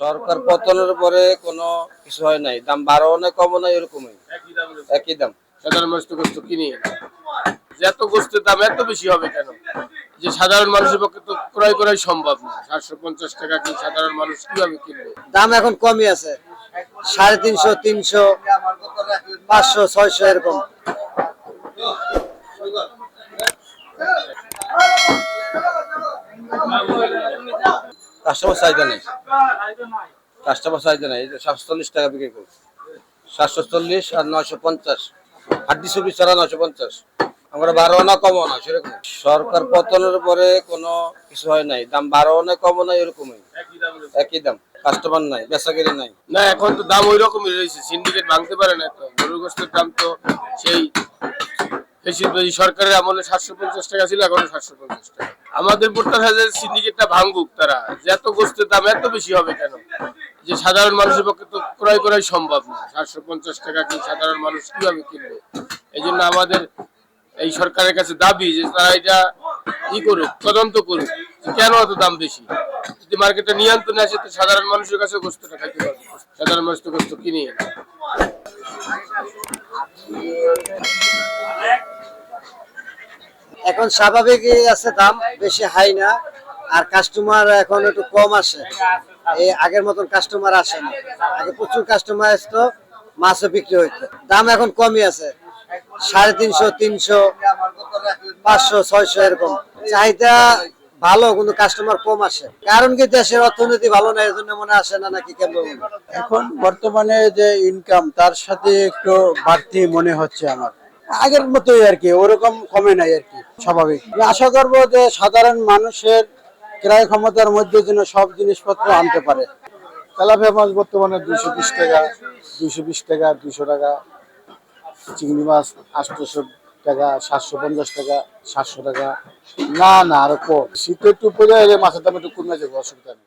সরকার পতনের পরে কোনো কিছু হয় নাই। দাম বাড়াও না কমও নাই এরকমই। একই দাম সাধারণ মানুষ তো গোস্ত কিনি যে এত গোস্তের দাম এত বেশি হবে কেন? যে সাধারণ মানুষের পক্ষে তো ক্রয় করাই সম্ভব না। সাতশো পঞ্চাশ টাকা কি সাধারণ মানুষ কীভাবে কিনবে? দাম এখন কমই আছে। সাড়ে তিনশো তিনশো পাঁচশো ছয়শো এরকম। কাস্টমার চাহিদা নেই। কাস্টমার চাহিদা নেই সাতশো চল্লিশ টাকা বিক্রি করি সাতশো চল্লিশ আর নয়শো পঞ্চাশ। হাড্ডি চব্বিশ ছাড়া নয়শো পঞ্চাশ। আমরা বারো না কমও না সেরকম সরকার পতনের পরে কোনো কিছু হয় নাই। দাম বারো না কমও নাই এরকমই একই দাম। কাস্টমার নাই, বেচাকেরি নাই। না, এখন তো দাম ওই রকমই রয়েছে। সিন্ডিকেট ভাঙতে পারে না তো। গরুর গোস্তের দাম তো সেই সরকারের আমলে সাতশো পঞ্চাশ টাকা ছিল, এখন সাতশো পঞ্চাশ টাকা। আমাদের ভোটার হাজার সিন্ডিকেটটা ভাঙুক তারা। যে এত গোস্তের দাম এত বেশি হবে কেন? যে সাধারণ মানুষের পক্ষে তো ক্রয় করাই সম্ভব না। সাতশো পঞ্চাশ টাকা কি সাধারণ মানুষ কীভাবে কিনবে? এই জন্য আমাদের এই সরকারের কাছে দাবি যে তারা এটা ই করুক, তদন্ত করুক কেন এত দাম বেশি? যদি মার্কেটে নিয়ন্ত্রণে আসে, তো সাধারণ মানুষের কাছে গোস্তটা খাইতে পারবে। সাধারণ মানুষ তো গোস্ত কিনে এখন স্বাভাবিকই আছে দাম, বেশি হাই না। আর কাস্টমার এখন একটু কম আসে। এই আগের মতন কাস্টমার আসে না। আগে প্রচুর কাস্টমার আসতো, মাছও বিক্রি হইতো। দাম এখন কমই আছে। সাড়ে তিনশো তিনশো, পাঁচশো, ছয়শো এরকম। চাহিদা ভালো, কিন্তু কাস্টমার কম আসে। কারণ কি দেশের অর্থনীতি ভালো না এই জন্য মনে আসে না নাকি কেমন? এখন বর্তমানে যে ইনকাম তার সাথে একটু বাড়তি মনে হচ্ছে আমার। আগের মতোই আর কি, ওরকম কমে নাই আর কি, স্বাভাবিক। আশা করব যে সাধারণ মানুষের ক্রয় ক্ষমতার মধ্যে যেন সব জিনিসপত্র আনতে পারে। তেলাপিয়া মাছ বর্তমানে দুইশো বিশ টাকা, দুইশো বিশ টাকা, দুইশো টাকা। চিংড়ি মাছ আটশোশো টাকা, সাতশো পঞ্চাশ টাকা, সাতশো টাকা। না না, আরও কম। শীত একটু পরে মাছের দাম একটু কমে যাবে, অসুবিধা নেই।